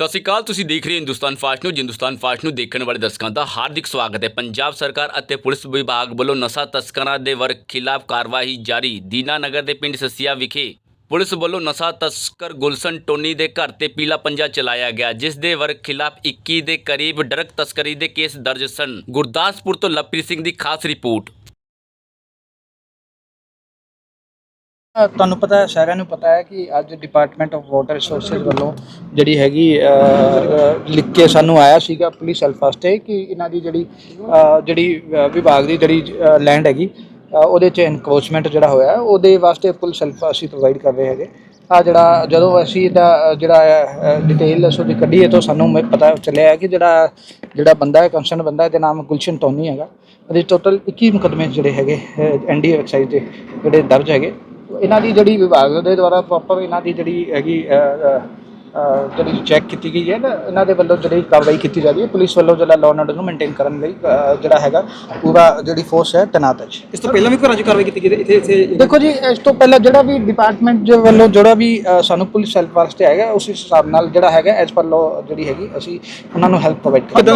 ਸਤਿ ਸ਼੍ਰੀ ਅਕਾਲ, ਤੁਸੀਂ ਦੇਖ ਰਹੇ ਹੋ Hindustan fast news. Hindustan fast ਨੂੰ ਦੇਖਣ ਵਾਲੇ ਦਰਸ਼ਕਾਂ ਦਾ ਹਾਰਦਿਕ ਸਵਾਗਤ ਹੈ। ਪੰਜਾਬ ਸਰਕਾਰ ਅਤੇ ਪੁਲਿਸ ਵਿਭਾਗ ਵੱਲੋਂ ਨਸ਼ਾ ਤਸਕਰਾਂ ਦੇ ਵਰਗ ਖਿਲਾਫ ਕਾਰਵਾਈ ਜਾਰੀ। ਦੀਨਾਨਗਰ ਦੇ ਪਿੰਡ ਸਸੀਆ ਵਿਖੇ ਪੁਲਿਸ ਵੱਲੋਂ ਨਸ਼ਾ ਤਸਕਰ ਗੁਲਸ਼ਨ ਟੋਨੀ ਦੇ ਘਰ ਤੇ ਪੀਲਾ ਪੰਜਾ ਚਲਾਇਆ ਗਿਆ, ਜਿਸ ਦੇ ਵਰਗ ਖਿਲਾਫ 21 ਦੇ ਕਰੀਬ ਡਰਗ ਤਸਕਰੀ ਦੇ ਕੇਸ ਦਰਜ ਸਨ। ਗੁਰਦਾਸਪੁਰ ਤੋਂ ਲਵਪ੍ਰੀਤ ਸਿੰਘ ਦੀ ਖਾਸ ਰਿਪੋਰਟ। ਤੁਹਾਨੂੰ ਪਤਾ ਹੈ, ਸਾਰਿਆਂ ਨੂੰ ਪਤਾ ਹੈ ਕਿ ਅੱਜ ਡਿਪਾਰਟਮੈਂਟ ਆਫ ਵਾਟਰ ਰਿਸੋਰਸਸ ਵੱਲੋਂ ਜਿਹੜੀ ਹੈਗੀ ਲਿਖ ਕੇ ਸਾਨੂੰ ਆਇਆ ਸੀਗਾ ਪੁਲਿਸ ਹੈਲਪ ਵਾਸਤੇ ਕਿ ਇਹਨਾਂ ਦੀ ਜਿਹੜੀ ਜਿਹੜੀ ਵਿਭਾਗ ਦੀ ਜਿਹੜੀ ਲੈਂਡ ਹੈਗੀ ਉਹਦੇ 'ਚ ਇਨਕਰੋਚਮੈਂਟ ਜਿਹੜਾ ਹੋਇਆ, ਉਹਦੇ ਵਾਸਤੇ ਪੁਲਿਸ ਹੈਲਪ ਅਸੀਂ ਪ੍ਰੋਵਾਈਡ ਕਰ ਰਹੇ ਹੈਗੇ। ਆ ਜਿਹੜਾ, ਜਦੋਂ ਅਸੀਂ ਇਹਦਾ ਜਿਹੜਾ ਡਿਟੇਲ ਉਹਦੀ ਕੱਢੀ ਹੈ ਤਾਂ ਸਾਨੂੰ ਪਤਾ ਚੱਲਿਆ ਕਿ ਜਿਹੜਾ ਜਿਹੜਾ ਬੰਦਾ ਹੈ ਕੰਸਰਨ ਬੰਦਾ ਇਹਦਾ ਨਾਮ ਗੁਲਸ਼ਨ ਟੋਨੀ ਹੈਗਾ। ਉਹਦੇ ਟੋਟਲ 21 ਮੁਕਦਮੇ ਜਿਹੜੇ ਹੈਗੇ ਐਨਡੀ ਐਕਸਾਈਜ਼ ਦੇ ਜਿਹੜੇ ਦਰਜ ਹੈਗੇ। ਇਹਨਾਂ ਦੀ ਜਿਹੜੀ ਵਿਭਾਗ ਦੇ ਦੁਆਰਾ ਪ੍ਰੋਪਰ ਇਹਨਾਂ ਦੀ ਜਿਹੜੀ ਹੈਗੀ ਜਿਹੜੀ ਚੈੱਕ ਕੀਤੀ ਗਈ ਹੈ ਨਾ ਇਹਨਾਂ ਦੇ ਵੱਲੋਂ ਜਿਹੜੀ ਕਾਰਵਾਈ ਕੀਤੀ ਜਾ ਰਹੀ ਹੈ ਪੁਲਿਸ ਵੱਲੋਂ ਜਿਹੜਾ ਲਾਅ ਆਰਡਰ ਨੂੰ ਮੇਨਟੇਨ ਕਰਨ ਲਈ ਜਿਹੜਾ ਹੈਗਾ ਪੂਰਾ ਜਿਹੜੀ ਫੋਰਸ ਹੈ ਤੈਨਾਤ ਹੈ ਇਸ ਤੋਂ ਪਹਿਲਾਂ ਵੀ ਘਰਾਂ 'ਚ ਕਾਰਵਾਈ ਕੀਤੀ ਗਈ। ਇੱਥੇ ਇੱਥੇ ਦੇਖੋ ਜੀ ਇਸ ਤੋਂ ਪਹਿਲਾਂ ਜਿਹੜਾ ਵੀ ਡਿਪਾਰਟਮੈਂਟ ਦੇ ਵੱਲੋਂ ਜਿਹੜਾ ਵੀ ਸਾਨੂੰ ਪੁਲਿਸ ਹੈਲਪ ਵਾਸਤੇ ਹੈਗਾ ਉਸ ਹਿਸਾਬ ਨਾਲ ਜਿਹੜਾ ਹੈਗਾ ਐਸ ਪਰ ਲਾਅ ਜਿਹੜੀ ਹੈਗੀ ਅਸੀਂ ਉਹਨਾਂ ਨੂੰ ਹੈਲਪ ਪ੍ਰੋਵਾਈਡ ਕਰਾਂਗੇ।